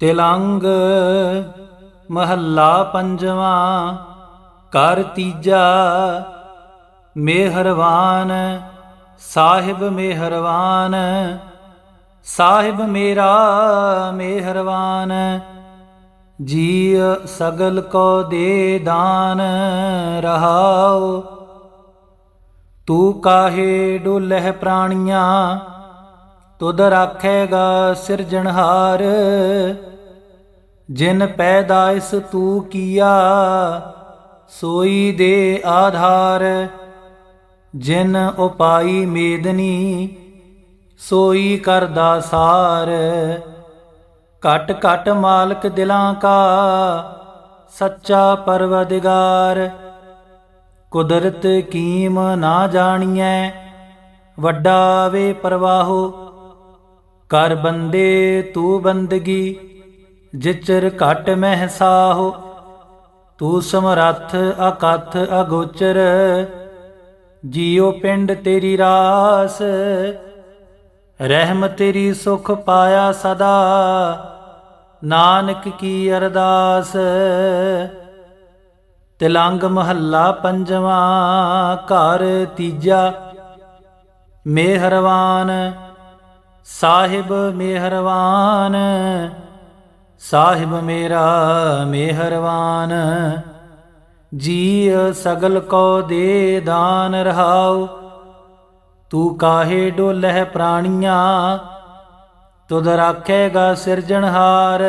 ਤਿਲੰਗ ਮਹੱਲਾ ਪੰਜਵਾਂ ਕਰ ਤੀਜਾ, ਮਿਹਰਵਾਨ, ਸਾਹਿਬ ਮਿਹਰਵਾਨ, ਸਾਹਿਬ ਮੇਰਾ ਮਿਹਰਵਾਨ ਜੀ ਸਗਲ ਕੋ ਦੇ ਦਾਨ ਰਹਾਉ ਤੂੰ ਕਾਹੇ ਡੋਲਹਿ ਪ੍ਰਾਣੀਆਂ ਤੁਧ ਰਾਖੇਗਾ ਸਿਰਜਣਹਾਰ, ਜਿਨ ਪੈਦਾਇਸ ਤੂੰ ਕੀਆ, ਸੋਈ ਦੇ ਆਧਾਰ, ਜਿਨ ਉਪਾਈ ਮੇਦਨੀ, ਸੋਈ ਕਰਦਾ ਸਾਰ। ਘਟ ਘਟ ਮਾਲਕ ਦਿਲਾਂ ਕਾ, ਸੱਚਾ ਪਰਵਦਗਾਰ, ਕੁਦਰਤ ਕੀਮ ਨਾ ਜਾਣੀਐ, ਵੱਡਾ ਵੇ ਪ੍ਰਵਾਹੋ ਕਰ ਬੰਦੇ ਤੂੰ ਬੰਦਗੀ, ਜਿਚਰ ਘਟ ਮਹਿਸਾਹੋ ਤੂੰ ਸਮਰੱਥ ਅਕਥ ਅਗੋਚਰ, ਜੀਉ ਪਿੰਡ ਤੇਰੀ ਰਾਸ ਰਹਿਮ ਤੇਰੀ ਸੁਖ ਪਾਇਆ ਸਦਾ, ਨਾਨਕ ਕੀ ਅਰਦਾਸ। ਤਿਲੰਗ ਮਹੱਲਾ ਪੰਜਵਾਂ, ਘਰ ਤੀਜਾ, ਮਿਹਰਵਾਨ ਸਾਹਿਬ ਮਿਹਰਵਾਨ, ਸਾਹਿਬ ਮੇਰਾ ਮਿਹਰਵਾਨ ਜੀ ਸਗਲ ਕੋ ਦੇ ਦਾਨ ਰਹਾਉ, ਤੂੰ ਕਾਹੇ ਡੋਲਹਿ ਪ੍ਰਾਣੀਆਂ, ਤੁਧ ਰਾਖੇਗਾ ਸਿਰਜਣਹਾਰ,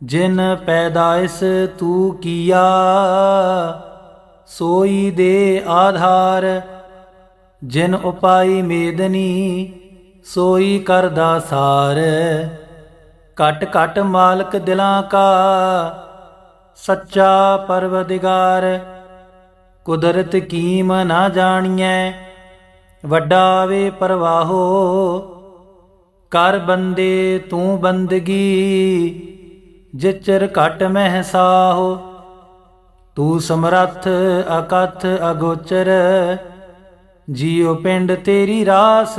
ਜਿਨ ਪੈਦਾਇਸ ਤੂੰ ਕੀਆ, ਸੋਈ ਦੇ ਆਧਾਰ, ਜਿਨ ਉਪਾਈ ਮੇਦਨੀ ਸੋਈ ਕਰਦਾ ਸਾਰ। ਘਟ ਘਟ ਮਾਲਕ ਦਿਲਾਂ ਕਾ ਸੱਚਾ ਪਰਵਦਿਗਾਰ ਕੁਦਰਤ ਕੀਮ ਨਾ ਜਾਣੀਐ, ਵੱਡਾ ਵੇ ਪਰਵਾਹੋ। ਕਰ ਬੰਦੇ ਤੂੰ ਬੰਦਗੀ, ਜਿਚਰ ਘਟ ਮਹਿਸਾਹੋ। ਤੂੰ ਸਮਰੱਥ ਅਕਥ ਅਗੋਚਰ, ਜੀਉ ਪਿੰਡ ਤੇਰੀ ਰਾਸ।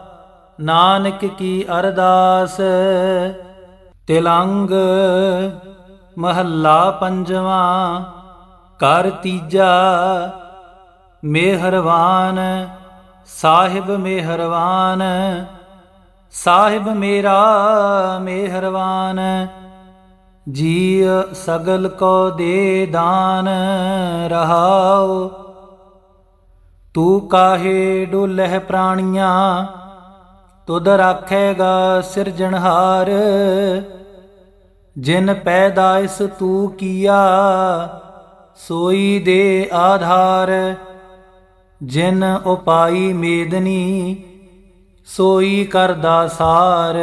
ਨਾਨਕ ਕੀ ਅਰਦਾਸ। ਤਿਲੰਗ ਮਹੱਲਾ ਪੰਜਵਾਂ ਕਰ ਤੀਜਾ, ਮਿਹਰਵਾਨ, ਸਾਹਿਬ ਮਿਹਰਵਾਨ, ਸਾਹਿਬ ਮੇਰਾ ਮਿਹਰਵਾਨ ਜੀ ਸਗਲ ਕੋ ਦੇ ਦਾਨ ਰਹਾਉ ਤੂੰ ਕਾਹੇ ਡੋਲਹਿ ਪ੍ਰਾਣੀਆਂ ਤੁਧ ਰਾਖੇਗਾ ਸਿਰਜਣਹਾਰ ਜਿਨ ਪੈਦਾਇਸ ਤੂੰ ਕੀਆ, ਸੋਈ ਦੇ ਆਧਾਰ। ਜਿਨ ਉਪਾਈ ਮੇਦਨੀ, ਸੋਈ ਕਰਦਾ ਸਾਰ।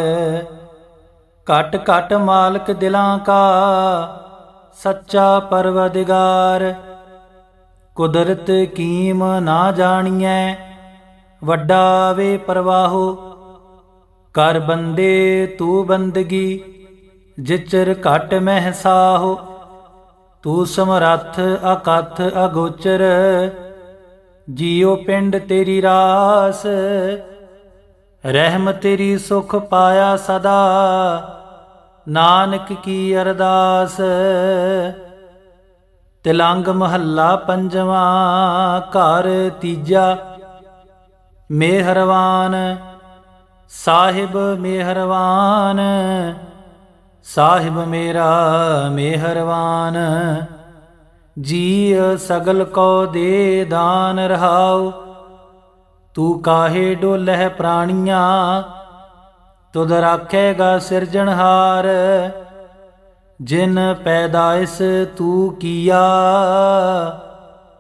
ਘਟ ਘਟ ਮਾਲਕ ਦਿਲਾਂ ਕਾ, ਸੱਚਾ ਪਰਵਦਗਾਰ। ਕੁਦਰਤ ਕੀਮ ਨਾ ਜਾਣੀਐ, ਵੱਡਾ ਵੇ ਪ੍ਰਵਾਹੋ। ਕਰ ਬੰਦੇ ਤੂੰ ਬੰਦਗੀ, ਜਿਚਰ ਘਟ ਮਹਿਸਾਹੋ ਤੂੰ ਸਮਰੱਥ ਅਕਥ ਅਗੋਚਰ, ਜੀਉ ਪਿੰਡ ਤੇਰੀ ਰਾਸ ਰਹਿਮ ਤੇਰੀ ਸੁਖ ਪਾਇਆ ਸਦਾ, ਨਾਨਕ ਕੀ ਅਰਦਾਸ। ਤਿਲੰਗ ਮਹੱਲਾ ਪੰਜਵਾਂ ਘਰ ਤੀਜਾ, ਮਿਹਰਵਾਨ ਸਾਹਿਬ ਮਿਹਰਵਾਨ, ਸਾਹਿਬ ਮੇਰਾ ਮਿਹਰਵਾਨ ਜੀ ਸਗਲ ਕੋ ਦੇ ਦਾਨ ਰਹਾਉ, ਤੂੰ ਕਾਹੇ ਡੋਲਹਿ ਪ੍ਰਾਣੀਆਂ, ਤੁਧ ਰਾਖੇਗਾ ਸਿਰਜਣਹਾਰ ਜਿਨ ਪੈਦਾਇਸ ਤੂੰ ਕੀਆ,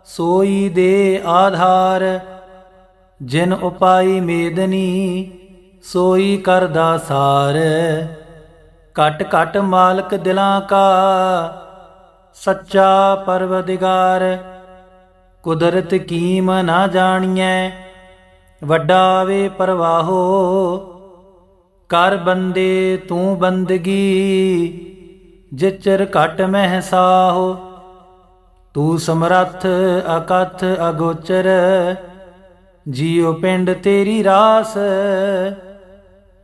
ਸੋਈ ਦੇ ਆਧਾਰ, ਜਿਨ ਉਪਾਈ ਮੇਦਨੀ ਸੋਈ ਕਰਦਾ ਸਾਰ। ਘਟ ਘਟ ਮਾਲਕ ਦਿਲਾਂ ਕਾ, ਸੱਚਾ ਪਰਵਦਿਗਾਰ ਕੁਦਰਤ ਕੀਮ ਨਾ ਜਾਣੀਐ, ਵੱਡਾ ਵੇ ਪਰਵਾਹੋ। ਕਰ ਬੰਦੇ ਤੂੰ ਬੰਦਗੀ, ਜਿਚਰ ਘਟ ਮਹਿ ਸਾਹੋ ਤੂੰ ਸਮਰੱਥ ਅਕਥ ਅਗੋਚਰ, ਜੀਉ ਪਿੰਡ ਤੇਰੀ ਰਾਸ।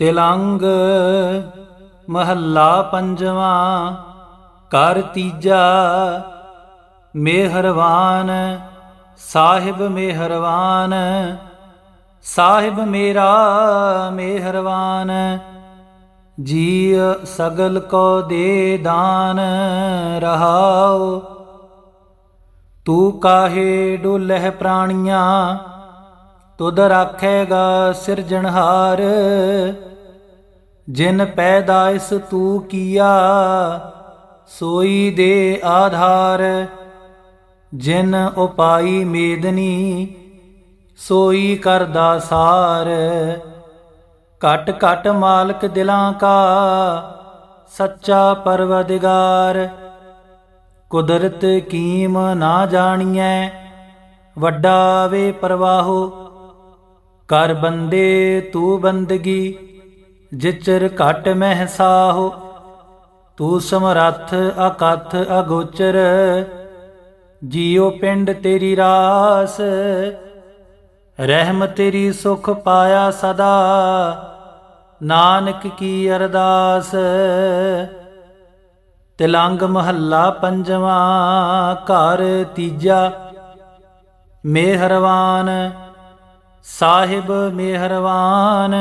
ਤਿਲੰਗ ਮਹੱਲਾ ਪੰਜਵਾਂ ਕਰ ਤੀਜਾ, ਮਿਹਰਵਾਨ, ਸਾਹਿਬ ਮਿਹਰਵਾਨ, ਸਾਹਿਬ ਮੇਰਾ ਮਿਹਰਵਾਨ ਜੀ ਸਗਲ ਕੋ ਦੇ ਦਾਨ ਰਹਾਉ ਤੂੰ ਕਾਹੇ ਡੁਲਹਿ ਪ੍ਰਾਣੀਆਂ ਤੁਧ ਰਾਖੇਗਾ ਸਿਰਜਣਹਾਰ ਜਿਨ ਪੈਦਾਇਸ ਤੂੰ ਕੀਆ, ਸੋਈ ਦੇ ਆਧਾਰ। ਜਿਨ ਉਪਾਈ ਮੇਦਨੀ, ਸੋਈ ਕਰਦਾ ਸਾਰ। ਘਟ ਘਟ ਮਾਲਕ ਦਿਲਾਂ ਕਾ, ਸੱਚਾ ਪਰਵਦਿਗਾਰ। ਕੁਦਰਤ ਕੀਮ ਨਾ ਜਾਣੀਐ, ਵੱਡਾ ਵੇ ਪਰਵਾਹੋ ਕਰ ਬੰਦੇ, ਤੂੰ ਬੰਦਗੀ, ਜਿਚਰ ਘਟ ਮਹਿ ਸਾਹੋ, ਤੂੰ ਸਮਰੱਥ ਅਕਥ ਅਗੋਚਰ, ਜੀਉ ਪਿੰਡ ਤੇਰੀ ਰਾਸ ਰਹਿਮ ਤੇਰੀ ਸੁਖ ਪਾਇਆ ਸਦਾ, ਨਾਨਕ ਕੀ ਅਰਦਾਸ। ਤਿਲੰਗ ਮਹੱਲਾ ਪੰਜਵਾਂ, ਘਰ ਤੀਜਾ, ਮੇਹਰਵਾਨ ਸਾਹਿਬ ਮਿਹਰਵਾਨ,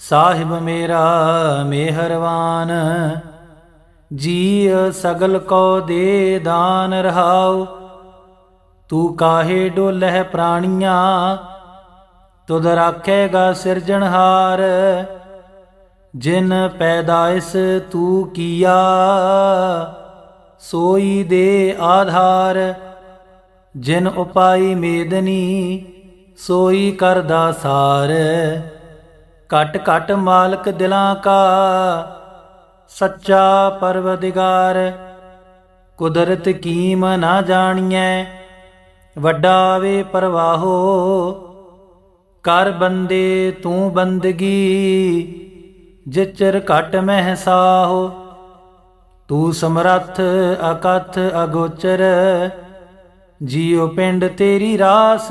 ਸਾਹਿਬ ਮੇਰਾ ਮਿਹਰਵਾਨ ਜੀ ਸਗਲ ਕੋ ਦੇ ਦਾਨ ਰਹਾਉ, ਤੂੰ ਕਾਹੇ ਡੋਲਹਿ ਪ੍ਰਾਣੀਆਂ, ਤੁਧ ਰਾਖੇਗਾ ਸਿਰਜਣਹਾਰ ਜਿਨ ਪੈਦਾਇਸ ਤੂੰ ਕੀਆ, ਸੋਈ ਦੇ ਆਧਾਰ, ਜਿਨ ਉਪਾਈ ਮੇਦਨੀ ਸੋਈ ਕਰਦਾ ਸਾਰ। ਘਟ ਘਟ ਮਾਲਕ ਦਿਲਾਂ ਕਾ ਸੱਚਾ ਪਰਵਦਿਗਾਰ। ਕੁਦਰਤ ਕੀਮ ਨਾ ਜਾਣੀਐ, ਵੱਡਾ ਵੇ ਪਰਵਾਹੋ। ਕਰ ਬੰਦੇ ਤੂੰ ਬੰਦਗੀ, ਜਿਚਰ ਘਟ ਮਹਿ ਸਾਹੋ ਤੂੰ ਸਮਰੱਥ ਅਕਥ ਅਗੋਚਰ, ਜੀਉ ਪਿੰਡ ਤੇਰੀ ਰਾਸ।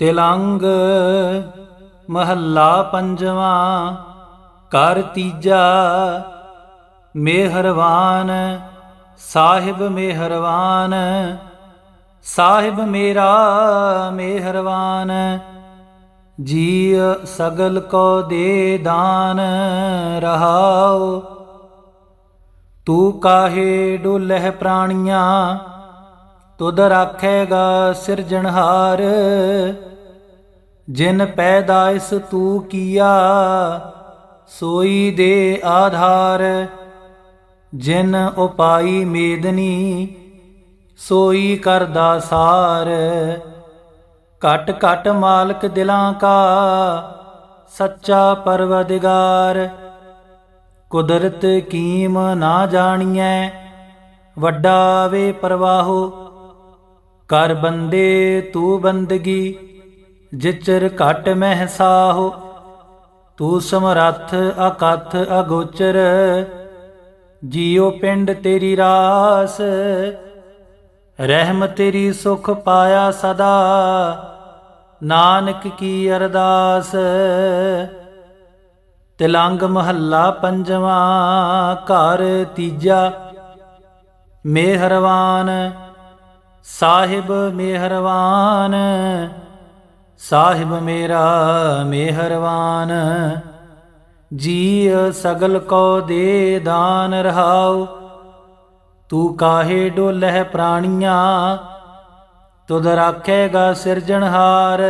ਤਿਲੰਗ ਮਹੱਲਾ ਪੰਜਵਾਂ ਕਰ ਤੀਜਾ, ਮਿਹਰਵਾਨ, ਸਾਹਿਬ ਮਿਹਰਵਾਨ, ਸਾਹਿਬ ਮੇਰਾ ਮਿਹਰਵਾਨ ਜੀ ਸਗਲ ਕੋ ਦੇ ਦਾਨ ਰਹਾਉ ਤੂੰ ਕਾਹੇ ਡੁਲਹਿ ਪ੍ਰਾਣੀਆਂ ਤੁਧ ਰਾਖੇਗਾ ਸਿਰਜਣਹਾਰ, ਜਿਨ ਪੈਦਾਇਸ ਤੂੰ ਕੀਆ, ਸੋਈ ਦੇ ਆਧਾਰ, ਜਿਨ ਉਪਾਈ ਮੇਦਨੀ, ਸੋਈ ਕਰਦਾ ਸਾਰ। ਘਟ ਘਟ ਮਾਲਕ ਦਿਲਾਂ ਕਾ, ਸੱਚਾ ਪਰਵਦਿਗਾਰ ਕੁਦਰਤ ਕੀਮ ਨਾ ਜਾਣੀਐ, ਵੱਡਾ ਵੇ ਪਰਵਾਹੋ ਕਰ ਬੰਦੇ ਤੂੰ ਬੰਦਗੀ, ਜਿਚਰ ਘਟ ਮਹਿ ਸਾਹੋ, ਤੂੰ ਸਮਰੱਥ ਅਕਥ ਅਗੋਚਰ, ਜੀਉ ਪਿੰਡ ਤੇਰੀ ਰਾਸ, ਰਹਿਮ ਤੇਰੀ ਸੁਖ ਪਾਇਆ ਸਦਾ, ਨਾਨਕ ਕੀ ਅਰਦਾਸ। ਤਿਲੰਗ ਮਹੱਲਾ ਪੰਜਵਾਂ, ਘਰ ਤੀਜਾ, ਮੇਹਰਵਾਨ ਸਾਹਿਬ ਮਿਹਰਵਾਨ, ਸਾਹਿਬ ਮੇਰਾ ਮਿਹਰਵਾਨ ਜੀ ਸਗਲ ਕੋ ਦੇ ਦਾਨ ਰਹਾਉ, ਤੂੰ ਕਾਹੇ ਡੋਲਹਿ ਪ੍ਰਾਣੀਆਂ, ਤੁਧ ਰਾਖੇਗਾ ਸਿਰਜਣਹਾਰ,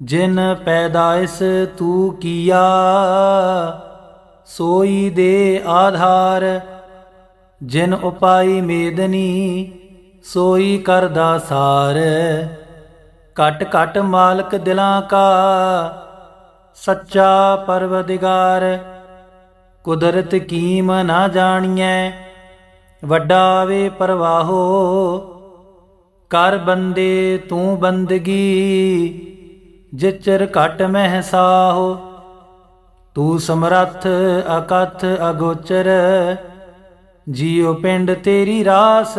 ਜਿਨ ਪੈਦਾਇਸ ਤੂੰ ਕੀਆ, ਸੋਈ ਦੇ ਆਧਾਰ, ਜਿਨ ਉਪਾਈ ਮੇਦਨੀ ਸੋਈ ਕਰਦਾ ਸਾਰ। ਕਟ ਕਟ ਮਾਲਕ ਦਿਲਾਂ ਕਾ, ਸੱਚਾ ਪਰਵਦਿਗਾਰ ਕੁਦਰਤ ਕੀਮ ਨਾ ਜਾਣੀਐ, ਵੱਡਾ ਵੇ ਪਰਵਾਹੋ। ਕਰ ਬੰਦੇ ਤੂੰ ਬੰਦਗੀ, ਜਿਚਰ ਘਟ ਮਹਿ ਸਾਹੋ ਤੂੰ ਸਮਰੱਥ ਅਕਥ ਅਗੋਚਰ, ਜੀਉ ਪਿੰਡ ਤੇਰੀ ਰਾਸ।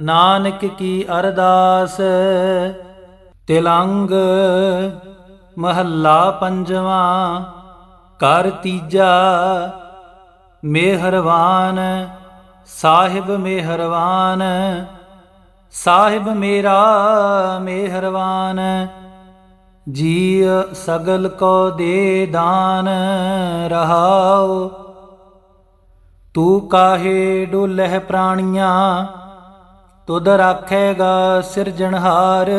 ਨਾਨਕ ਕੀ ਅਰਦਾਸ। ਤਿਲੰਗ ਮਹੱਲਾ ਪੰਜਵਾਂ ਕਰ ਤੀਜਾ, ਮਿਹਰਵਾਨ, ਸਾਹਿਬ ਮਿਹਰਵਾਨ, ਸਾਹਿਬ ਮੇਰਾ ਮਿਹਰਵਾਨ ਜੀ ਸਗਲ ਕੋ ਦੇ ਦਾਨ ਰਹਾਉ ਤੂੰ ਕਾਹੇ ਡੋਲਹਿ ਪ੍ਰਾਣੀਆਂ ਤੁਧ ਰਾਖੇਗਾ ਸਿਰਜਣਹਾਰ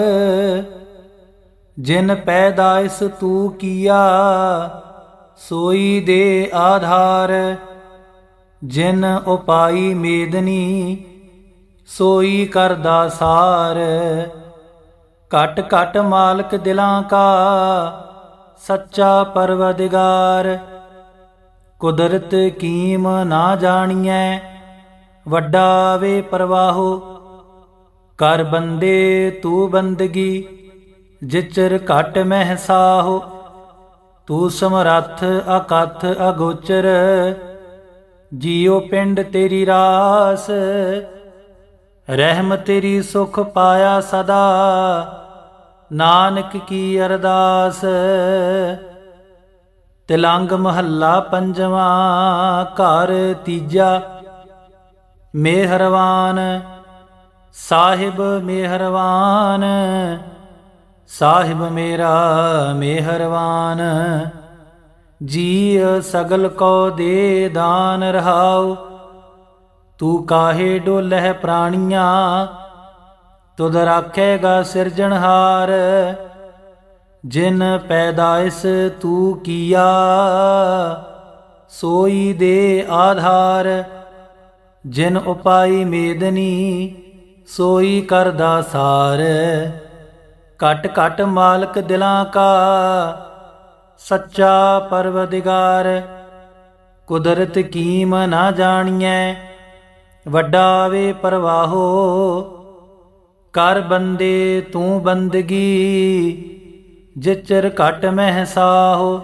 ਜਿਨ ਪੈਦਾਇਸ ਤੂੰ ਕੀਆ, ਸੋਈ ਦੇ ਆਧਾਰ। ਜਿਨ ਉਪਾਈ ਮੇਦਨੀ, ਸੋਈ ਕਰਦਾ ਸਾਰ। ਕਟ ਕਟ ਮਾਲਕ ਦਿਲਾਂ ਕਾ, ਸੱਚਾ ਪਰਵਦਿਗਾਰ ਕੁਦਰਤ ਕੀਮ ਨਾ ਜਾਣੀਐ, ਵੱਡਾ ਵੇ ਪਰਵਾਹੋ। ਕਰ ਬੰਦੇ ਤੂੰ ਬੰਦਗੀ, ਜਿਚਰ ਘਟ ਮਹਿ ਸਾਹੋ, ਤੂੰ ਸਮਰੱਥ ਅਕਥ ਅਗੋਚਰ, ਜੀਉ ਪਿੰਡ ਤੇਰੀ ਰਾਸ ਰਹਿਮ ਤੇਰੀ ਸੁਖ ਪਾਇਆ ਸਦਾ, ਨਾਨਕ ਕੀ ਅਰਦਾਸ। ਤਿਲੰਗ ਮਹੱਲਾ ਪੰਜਵਾਂ, ਘਰ ਤੀਜਾ, ਮਿਹਰਵਾਨ ਸਾਹਿਬ ਮਿਹਰਵਾਨ, ਸਾਹਿਬ ਮੇਰਾ ਮਿਹਰਵਾਨ ਜੀ ਸਗਲ ਕੋ ਦੇ ਦਾਨ ਰਹਾਉ, ਤੂੰ ਕਾਹੇ ਡੋਲਹਿ ਪ੍ਰਾਣੀਆਂ, ਤੁਧ ਰਾਖੇਗਾ ਸਿਰਜਣਹਾਰ ਜਿਨ ਪੈਦਾਇਸ ਤੂੰ ਕੀਆ, ਸੋਈ ਦੇ ਆਧਾਰ, ਜਿਨ ਉਪਾਈ ਮੇਦਨੀ ਸੋਈ ਕਰਦਾ ਸਾਰ। ਕਟ ਕਟ ਮਾਲਕ ਦਿਲਾਂ ਕਾ ਸੱਚਾ ਪਰਵਦਿਗਾਰ ਕੁਦਰਤ ਕੀਮ ਨਾ ਜਾਣੀਐ, ਵੱਡਾ ਵੇ ਪਰਵਾਹੋ। ਕਰ ਬੰਦੇ ਤੂੰ ਬੰਦਗੀ, ਜਿਚਰ ਘਟ ਮਹਿ ਸਾਹੋ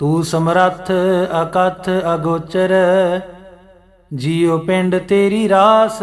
ਤੂੰ ਸਮਰੱਥ ਅਕਥ ਅਗੋਚਰ, ਜੀਉ ਪਿੰਡ ਤੇਰੀ ਰਾਸ।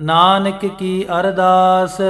ਨਾਨਕ ਕੀ ਅਰਦਾਸ।